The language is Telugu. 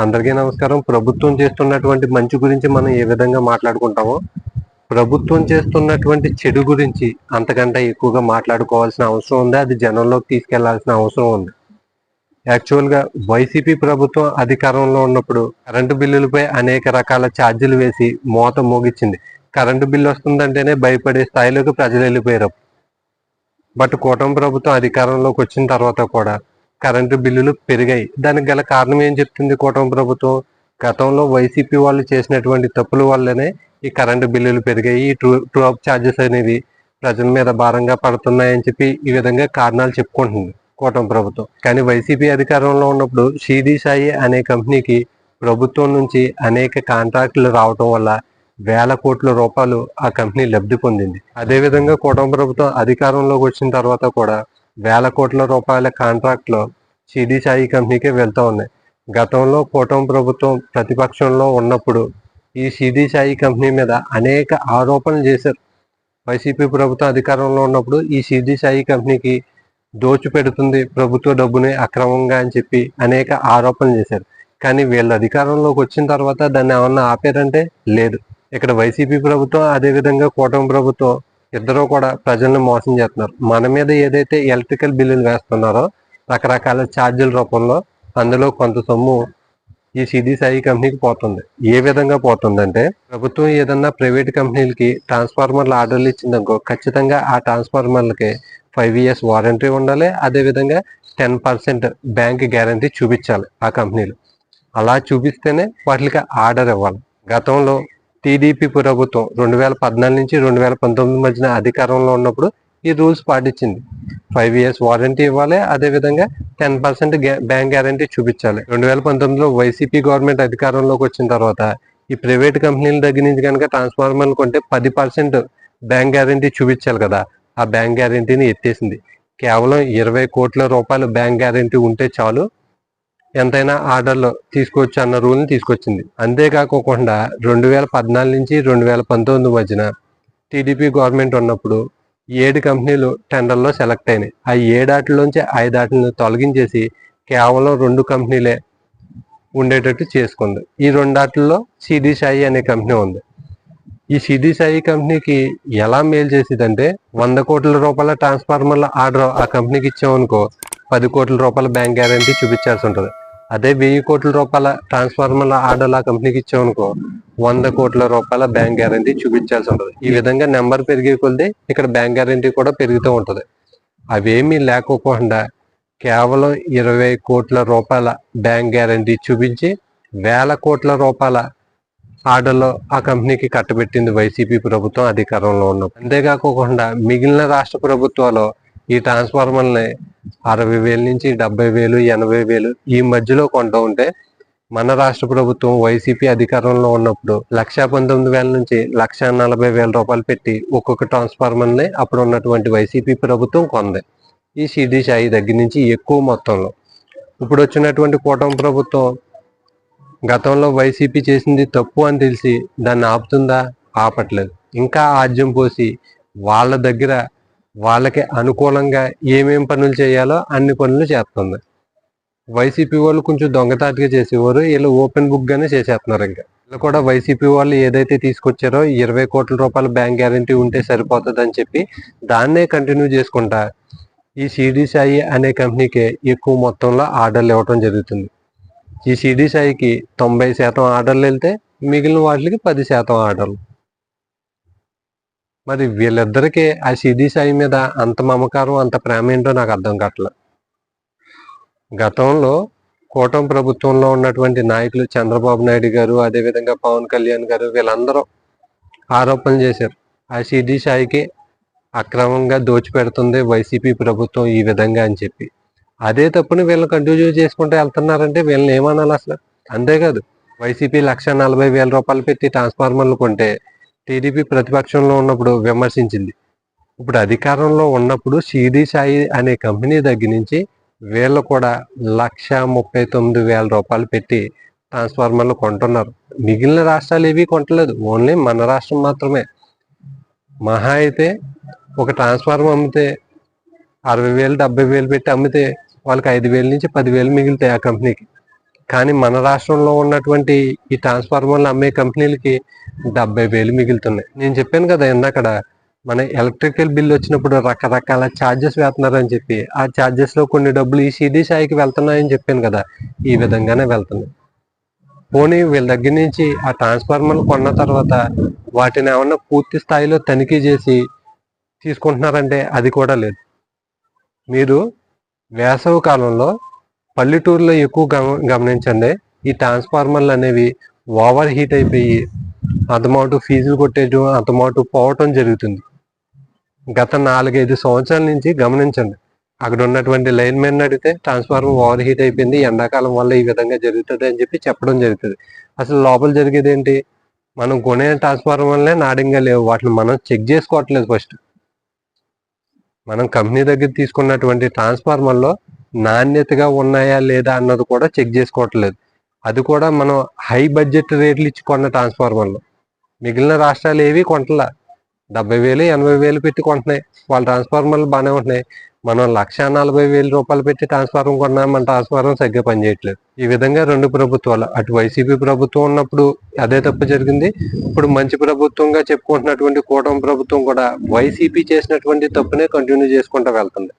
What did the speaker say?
అందరికీ నమస్కారం. ప్రభుత్వం చేస్తున్నటువంటి మంచి గురించి మనం ఏ విధంగా మాట్లాడుకుంటామో ప్రభుత్వం చేస్తున్నటువంటి చెడు గురించి అంతకంటే ఎక్కువగా మాట్లాడుకోవాల్సిన అవసరం ఉంది. అది జనంలోకి తీసుకెళ్ళాల్సిన అవసరం ఉంది. యాక్చువల్గా వైసీపీ ప్రభుత్వం అధికారంలో ఉన్నప్పుడు కరెంటు బిల్లులపై అనేక రకాల ఛార్జీలు వేసి మోత మోగించింది కరెంటు బిల్లు వస్తుందంటేనే భయపడే స్థాయిలోకి ప్రజలు వెళ్ళిపోయారు. బట్ కూటమి ప్రభుత్వం అధికారంలోకి వచ్చిన తర్వాత కూడా కరెంటు బిల్లులు పెరిగాయి. దానికి గల కారణం ఏం చెప్తుంది కూటమి ప్రభుత్వం? గతంలో వైసీపీ వాళ్ళు చేసినటువంటి తప్పుల వల్లనే ఈ కరెంటు బిల్లులు పెరిగాయి. ఈ ట్రూ ట్రూ అప్ ఛార్జెస్ అనేవి ప్రజల మీద భారంగా పడుతున్నాయని చెప్పి ఈ విధంగా కారణాలు చెప్పుకుంటుంది కూటమి ప్రభుత్వం. కానీ వైసీపీ అధికారంలో ఉన్నప్పుడు షీదీ సాయి అనే కంపెనీకి ప్రభుత్వం నుంచి అనేక కాంట్రాక్టులు రావటం వల్ల వేల కోట్ల రూపాయలు ఆ కంపెనీ లబ్ధి పొందింది. అదేవిధంగా కూటమి ప్రభుత్వం అధికారంలోకి వచ్చిన తర్వాత కూడా వేల కోట్ల రూపాయల కాంట్రాక్ట్లు షిడి సాయి కంపెనీకే వెళ్తూ ఉన్నాయి. గతంలో కూటమి ప్రభుత్వం ప్రతిపక్షంలో ఉన్నప్పుడు ఈ షిడి సాయి కంపెనీ మీద అనేక ఆరోపణలు చేశారు. వైసీపీ ప్రభుత్వం అధికారంలో ఉన్నప్పుడు ఈ షిడి సాయి కంపెనీకి దోచిపెడుతుంది ప్రభుత్వ డబ్బుని అక్రమంగా అని చెప్పి అనేక ఆరోపణలు చేశారు. కానీ వీళ్ళు అధికారంలోకి వచ్చిన తర్వాత దాన్ని ఏమన్నా ఆపారంటే లేదు. ఇక్కడ వైసీపీ ప్రభుత్వం అదేవిధంగా కూటమి ప్రభుత్వం ఇద్దరు కూడా ప్రజల్ని మోసం చేస్తున్నారు. మన మీద ఏదైతే ఎలక్ట్రికల్ బిల్లులు వేస్తున్నారో రకరకాల ఛార్జీల రూపంలో అందులో కొంత సొమ్ము ఈ సిడి సాయి కంపెనీకి పోతుంది. ఏ విధంగా పోతుందంటే ప్రభుత్వం ఏదన్నా ప్రైవేట్ కంపెనీలకి ట్రాన్స్ఫార్మర్లు ఆర్డర్లు ఇచ్చిందనుకో ఖచ్చితంగా ఆ ట్రాన్స్ఫార్మర్లకి ఫైవ్ ఇయర్స్ వారంటీ ఉండాలి. అదేవిధంగా టెన్ పర్సెంట్ బ్యాంక్ గ్యారంటీ చూపించాలి ఆ కంపెనీలు. అలా చూపిస్తేనే వాటికి ఆర్డర్ ఇవ్వాలి. గతంలో టీడీపీ ప్రభుత్వం రెండు వేల పద్నాలుగు నుంచి రెండు వేల పంతొమ్మిది మధ్యన అధికారంలో ఉన్నప్పుడు ఈ రూల్స్ పాటించింది. ఫైవ్ ఇయర్స్ వారంటీ ఇవ్వాలి అదేవిధంగా టెన్ పర్సెంట్ బ్యాంక్ గ్యారంటీ చూపించాలి. రెండు వేల పంతొమ్మిదిలో వైసీపీ గవర్నమెంట్ అధికారంలోకి వచ్చిన తర్వాత ఈ ప్రైవేట్ కంపెనీల దగ్గర నుంచి కనుక ట్రాన్స్ఫార్మర్లు కొంటే పది పర్సెంట్ బ్యాంక్ గ్యారంటీ చూపించాలి కదా ఆ బ్యాంక్ గ్యారంటీని ఎత్తేసింది. కేవలం ఇరవై కోట్ల రూపాయలు బ్యాంక్ గ్యారంటీ ఉంటే చాలు ఎంతైనా ఆర్డర్లో తీసుకోవచ్చు అన్న రూల్ని తీసుకొచ్చింది. అంతేకాకోకుండా రెండు వేల పద్నాలుగు నుంచి రెండు వేల పంతొమ్మిది మధ్యన టీడీపీ గవర్నమెంట్ ఉన్నప్పుడు ఏడు కంపెనీలు టెండర్లో సెలెక్ట్ అయినాయి. ఆ ఏడాటిలోంచి ఐదాటిని తొలగించేసి కేవలం రెండు కంపెనీలే ఉండేటట్టు చేసుకుంది. ఈ రెండాటిల్లో సిడి సాయి అనే కంపెనీ ఉంది. ఈ సిడి సాయి కంపెనీకి ఎలా మేలు చేసేదంటే వంద కోట్ల రూపాయల ట్రాన్స్ఫార్మర్ల ఆర్డర్ ఆ కంపెనీకి ఇచ్చామనుకో పది కోట్ల రూపాయల బ్యాంక్ గ్యారంటీ చూపించాల్సి ఉంటుంది. అదే వెయ్యి కోట్ల రూపాయల ట్రాన్స్ఫార్మర్ల ఆర్డర్ ఆ కంపెనీకి ఇచ్చామనుకో వంద కోట్ల రూపాయల బ్యాంక్ గ్యారంటీ చూపించాల్సి ఉంటుంది. ఈ విధంగా నెంబర్ పెరిగే కొద్దీ ఇక్కడ బ్యాంక్ గ్యారంటీ కూడా పెరుగుతూ ఉంటుంది. అవేమీ లేకోకుండా కేవలం ఇరవై కోట్ల రూపాయల బ్యాంక్ గ్యారంటీ చూపించి వేల కోట్ల రూపాయల ఆర్డర్లో ఆ కంపెనీకి కట్టబెట్టింది వైసీపీ ప్రభుత్వం అధికారంలో ఉన్నప్పుడు. అంతేకాకుండా మిగిలిన రాష్ట్ర ప్రభుత్వాలు ఈ ట్రాన్స్ఫార్మర్ని అరవై వేల నుంచి డెబ్బై వేలు ఎనభై వేలు ఈ మధ్యలో కొంటూ ఉంటే మన రాష్ట్ర ప్రభుత్వం వైసీపీ అధికారంలో ఉన్నప్పుడు లక్ష పంతొమ్మిది వేల నుంచి లక్ష నలభై వేల రూపాయలు పెట్టి ఒక్కొక్క ట్రాన్స్ఫార్మర్ని అప్పుడు ఉన్నటువంటి వైసీపీ ప్రభుత్వం కొంది. ఈ సిడి సాయి దగ్గర నుంచి ఎక్కువ మొత్తంలో. ఇప్పుడు వచ్చినటువంటి కూటమి ప్రభుత్వం గతంలో వైసీపీ చేసింది తప్పు అని తెలిసి దాన్ని ఆపుతుందా? ఆపట్లేదు. ఇంకా ఆజ్యం పోసి వాళ్ళ దగ్గర వాళ్ళకి అనుకూలంగా ఏమేం పనులు చేయాలో అన్ని పనులు చేస్తుంది. వైసీపీ వాళ్ళు కొంచెం దొంగతాటిగా చేసేవారు. వీళ్ళు ఓపెన్ బుక్ గానే చేసేస్తున్నారు ఇంకా. వీళ్ళు కూడా వైసీపీ వాళ్ళు ఏదైతే తీసుకొచ్చారో ఇరవై కోట్ల రూపాయల బ్యాంక్ గ్యారంటీ ఉంటే సరిపోతుంది అని చెప్పి దాన్నే కంటిన్యూ చేసుకుంటా ఈ సిడి సాయి అనే కంపెనీకి ఎక్కువ మొత్తంలో ఆర్డర్లు ఇవ్వటం జరుగుతుంది. ఈ సిడి సాయికి తొంభై శాతం ఆర్డర్లు వెళ్తే మిగిలిన వాటికి పది శాతం ఆర్డర్లు. మరి వీళ్ళిద్దరికీ ఆ సిది సాయి మీద అంత మమకారం అంత ప్రేమ ఏంటో నాకు అర్థం కావట్లే. గతంలో కూటమి ప్రభుత్వంలో ఉన్నటువంటి నాయకులు చంద్రబాబు నాయుడు గారు అదేవిధంగా పవన్ కళ్యాణ్ గారు వీళ్ళందరూ ఆరోపణలు చేశారు. ఆ సిడి సాయికి అక్రమంగా దోచిపెడుతుంది వైసీపీ ప్రభుత్వం ఈ విధంగా అని చెప్పి. అదే తప్పుని వీళ్ళని కంటిన్యూ చేసుకుంటూ వెళ్తున్నారంటే వీళ్ళని ఏమనాలి అసలు? అంతేకాదు వైసీపీ లక్ష నలభై వేల రూపాయలు పెట్టి ట్రాన్స్ఫార్మర్లు కొంటే టీడీపీ ప్రతిపక్షంలో ఉన్నప్పుడు విమర్శించింది. ఇప్పుడు అధికారంలో ఉన్నప్పుడు సిడి సాయి అనే కంపెనీ దగ్గర నుంచి వీళ్ళు కూడా లక్ష ముప్పై తొమ్మిది వేల రూపాయలు పెట్టి ట్రాన్స్ఫార్మర్లు కొంటున్నారు. మిగిలిన రాష్ట్రాలు ఏవి కొంటలేదు. ఓన్లీ మన రాష్ట్రం మాత్రమే. మహా అయితే ఒక ట్రాన్స్ఫార్మర్ అమ్మితే అరవై వేలు డెబ్బై వేలు పెట్టి అమ్మితే వాళ్ళకి ఐదు వేల నుంచి పదివేలు మిగులుతాయి ఆ కంపెనీకి. కానీ మన రాష్ట్రంలో ఉన్నటువంటి ఈ ట్రాన్స్ఫార్మర్లు అమ్మే కంపెనీలకి డెబ్బై వేలు మిగులుతున్నాయి. నేను చెప్పాను కదా ఇందాకడ మన ఎలక్ట్రికల్ బిల్ వచ్చినప్పుడు రకరకాల ఛార్జెస్ వేస్తున్నారని చెప్పి ఆ ఛార్జెస్లో కొన్ని డబ్బులు ఈ సిడి సాయికి వెళ్తున్నాయని చెప్పాను కదా ఈ విధంగానే వెళ్తున్నాయి. పోనీ వీళ్ళ దగ్గర నుంచి ఆ ట్రాన్స్ఫార్మర్లు కొన్న తర్వాత వాటిని ఏమన్నా పూర్తి స్థాయిలో తనిఖీ చేసి తీసుకుంటున్నారంటే అది కూడా లేదు. మీరు వేసవి కాలంలో పల్లెటూరులో ఎక్కువ గమ గమనించండి. ఈ ట్రాన్స్ఫార్మర్లు అనేవి ఓవర్ హీట్ అయిపోయి అంతమాటు ఫీజులు కొట్టేయడం అంతమాటు పోవటం జరుగుతుంది. గత నాలుగైదు సంవత్సరాల నుంచి గమనించండి. అక్కడ ఉన్నటువంటి లైన్ మెన్ అడిగితే ట్రాన్స్ఫార్మర్ ఓవర్ హీట్ అయిపోయింది ఎండాకాలం వల్ల ఈ విధంగా జరుగుతుంది అని చెప్పి చెప్పడం జరుగుతుంది. అసలు లోపల జరిగేది ఏంటి? మనం కొనే ట్రాన్స్ఫార్మర్లే నాడింగా లేవు. వాటిని మనం చెక్ చేసుకోవట్లేదు ఫస్ట్. మనం కంపెనీ దగ్గర తీసుకున్నటువంటి ట్రాన్స్ఫార్మర్లో నాణ్యతగా ఉన్నాయా లేదా అన్నది కూడా చెక్ చేసుకోవట్లేదు. అది కూడా మనం హై బడ్జెట్ రేట్లు ఇచ్చి కొన్న ట్రాన్స్ఫార్మర్లు. మిగిలిన రాష్ట్రాలు ఏవి కొంటలా డెబ్బై వేలు ఎనభై వేలు పెట్టి కొంటున్నాయి. వాళ్ళ ట్రాన్స్ఫార్మర్లు బాగానే ఉంటున్నాయి. మనం లక్ష నలభై వేల రూపాయలు పెట్టి ట్రాన్స్ఫార్మర్ కొన్నా మన ట్రాన్స్ఫార్మర్ సరిగ్గా పనిచేయట్లేదు. ఈ విధంగా రెండు ప్రభుత్వాలు అటు వైసీపీ ప్రభుత్వం ఉన్నప్పుడు అదే తప్పు జరిగింది. ఇప్పుడు మంచి ప్రభుత్వంగా చెప్పుకుంటున్నటువంటి కూటమి ప్రభుత్వం కూడా వైసీపీ చేసినటువంటి తప్పునే కంటిన్యూ చేసుకుంటూ వెళ్తుంది.